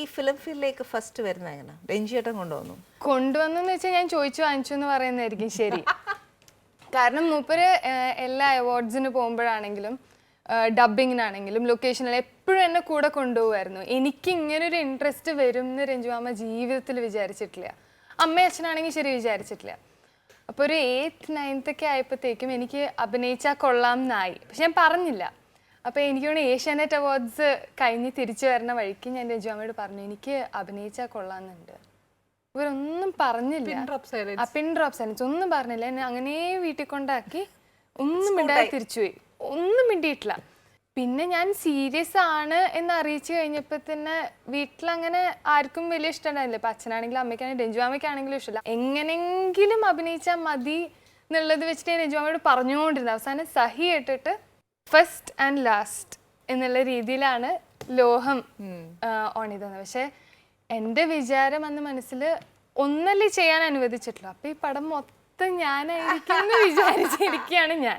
ഈ ഫിലിം ഫീൽഡിലേക്ക് ഫസ്റ്റ് വരുന്ന എങ്ങനെ? രഞ്ജിയേട്ടൻ കൊണ്ടുവന്നു. കൊണ്ടുവന്നെന്ന് വെച്ചാൽ ഞാൻ ചോദിച്ചു വാങ്ങിച്ചു എന്ന് പറയുന്നതായിരിക്കും ശരി. കാരണം മൂപ്പര് എല്ലാ അവാർഡ്സിന് പോകുമ്പോഴാണെങ്കിലും ഡബിങ്ങിനാണെങ്കിലും ലൊക്കേഷനിൽ എപ്പോഴും എന്നെ കൂടെ കൊണ്ടുപോകുമായിരുന്നു എനിക്ക് ഇങ്ങനെ ഒരു ഇൻട്രസ്റ്റ് വരും എന്ന് രഞ്ജുമാമ ജീവിതത്തിൽ വിചാരിച്ചിട്ടില്ല. അമ്മ അച്ഛനാണെങ്കിൽ ശരി വിചാരിച്ചിട്ടില്ല. അപ്പോൾ ഒരു എയ്ത്ത് നയൻത്തൊക്കെ ആയപ്പോഴത്തേക്കും എനിക്ക് അഭിനയിച്ചാൽ കൊള്ളാം എന്നായി പക്ഷെ ഞാൻ പറഞ്ഞില്ല. അപ്പോൾ എനിക്ക് തോന്നുന്നു ഏഷ്യാനെറ്റ് അവാർഡ്സ് കഴിഞ്ഞ് തിരിച്ചു വരുന്ന വഴിക്ക് ഞാൻ രഞ്ജുമാമയോട് പറഞ്ഞു എനിക്ക് അഭിനയിച്ചാൽ കൊള്ളാമെന്നുണ്ട്. ഇവരൊന്നും പറഞ്ഞില്ല. പിൻ ഡ്രോപ്പ് സൈലൻസ് ഒന്നും പറഞ്ഞില്ല. എന്നെ അങ്ങനെ വീട്ടിൽ കൊണ്ടാക്കി ഒന്നും മിണ്ടാതെ തിരിച്ചുപോയി ഒന്നും മിണ്ടിയിട്ടില്ല. പിന്നെ ഞാൻ സീരിയസ് ആണ് എന്ന് അറിയിച്ചു കഴിഞ്ഞപ്പോൾ തന്നെ വീട്ടിലങ്ങനെ ആർക്കും വലിയ ഇഷ്ടമുണ്ടായില്ല ഇപ്പം അച്ഛനാണെങ്കിലും അമ്മയ്ക്കാണെങ്കിലും രഞ്ജുവാമയ്ക്കാണെങ്കിലും ഇഷ്ടമില്ല. എങ്ങനെങ്കിലും അഭിനയിച്ചാൽ മതി എന്നുള്ളത് വെച്ചിട്ട് ഞാൻ രഞ്ജുവാമയോട് പറഞ്ഞുകൊണ്ടിരുന്നത് അവസാനം സഹി ഇട്ടിട്ട് ഫസ്റ്റ് ആൻഡ് ലാസ്റ്റ് എന്നുള്ള രീതിയിലാണ് ലോഹം ഓൺ ചെയ്തത് പക്ഷെ എന്റെ വിചാരം അന്ന് മനസ്സിൽ ഒന്നല്ലേ ചെയ്യാൻ അനുവദിച്ചിട്ടുള്ളൂ. അപ്പൊ ഈ പടം മൊത്തം ഞാനായിരിക്കും എന്ന് വിചാരിച്ചിരിക്കുകയാണ് ഞാൻ.